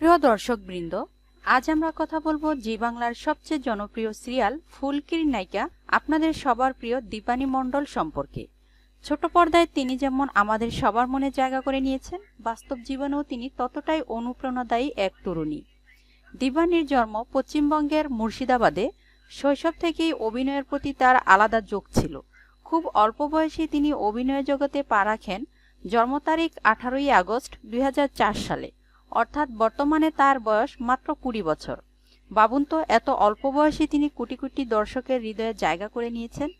প্রিয় দর্শকবৃন্দ, আজ আমরা কথা বলব জি বাংলার সবচেয়ে জনপ্রিয় সিরিয়াল ফুলকির নায়িকা, আপনাদের সবার প্রিয় দীপানি মণ্ডল সম্পর্কে। ছোট পর্দায় তিনি যেমন আমাদের সবার মনে জায়গা করে নিয়েছেন, বাস্তব জীবনেও তিনি ততটাই অনুপ্রেরণাদায়ী এক তরুণী। দীপানির জন্ম পশ্চিমবঙ্গের মুর্শিদাবাদে, শৈশব থেকেই অভিনয়ের প্রতি তার আলাদা যোগ ছিল। খুব অল্প বয়সে তিনি অভিনয় জগতে পা রাখেন, জন্ম তারিখ আঠারোই আগস্ট দুই হাজার চার সালে। অর্থাৎ বর্তমানে তার বয়স মাত্র কুড়ি বছর। বাবুন তো এত অল্প বয়সে তিনি কোটি কোটি দর্শকের হৃদয়ে জায়গা করে নিয়েছেন।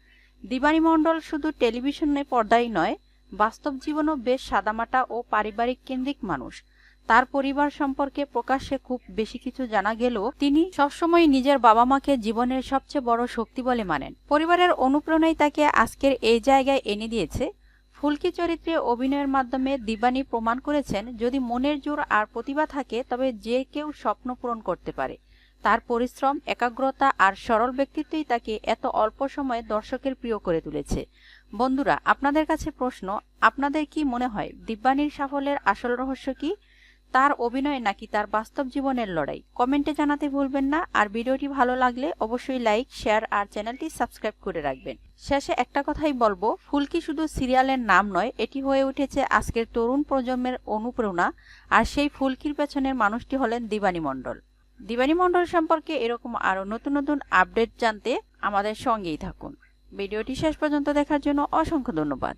দিবানী মণ্ডল শুধু টেলিভিশনে পর্দাই নয়, বাস্তব জীবনও বেশ সাদামাটা ও পারিবারিক কেন্দ্রিক মানুষ। তার পরিবার সম্পর্কে প্রকাশ্যে খুব বেশি কিছু জানা গেলেও তিনি সবসময় নিজের বাবা মাকে জীবনের সবচেয়ে বড় শক্তি বলে মানেন। পরিবারের অনুপ্রেরণাই তাকে আজকের এই জায়গায় এনে দিয়েছে। ফুলকি চরিত্রে অভিনয়ের মাধ্যমে দিবানী প্রমাণ করেছেন, যদি মনের জোর আর প্রতিভা থাকে, তবে যে কেউ স্বপ্ন পূরণ করতে পারে। তার পরিশ্রম, একাগ্রতা আর সরল ব্যক্তিত্বই তাকে এত অল্প সময়ে দর্শকের প্রিয় করে তুলেছে। বন্ধুরা, আপনাদের কাছে প্রশ্ন, আপনাদের কি মনে হয়, দিব্যানীর সাফল্যের আসল রহস্য কি? তার অভিনয় নাকি তার বাস্তব জীবনের লড়াই? কমেন্টে জানাতে ভুলবেন না, আর ভিডিওটি ভালো লাগলে অবশ্যই লাইক, শেয়ার, আর চ্যানেলটি সাবস্ক্রাইব করে রাখবেন। শেষে একটা কথাই বলব, ফুলকি শুধু সিরিয়ালের নাম নয়, এটি হয়ে উঠেছে আজকের তরুণ প্রজন্মের অনুপ্রেরণা, আর সেই ফুলকির পেছনের মানুষটি হলেন দিবানী মণ্ডল। দিবানী মণ্ডল সম্পর্কে এরকম আরও নতুন নতুন আপডেট জানতে আমাদের সঙ্গেই থাকুন। ভিডিওটি শেষ পর্যন্ত দেখার জন্য অসংখ্য ধন্যবাদ।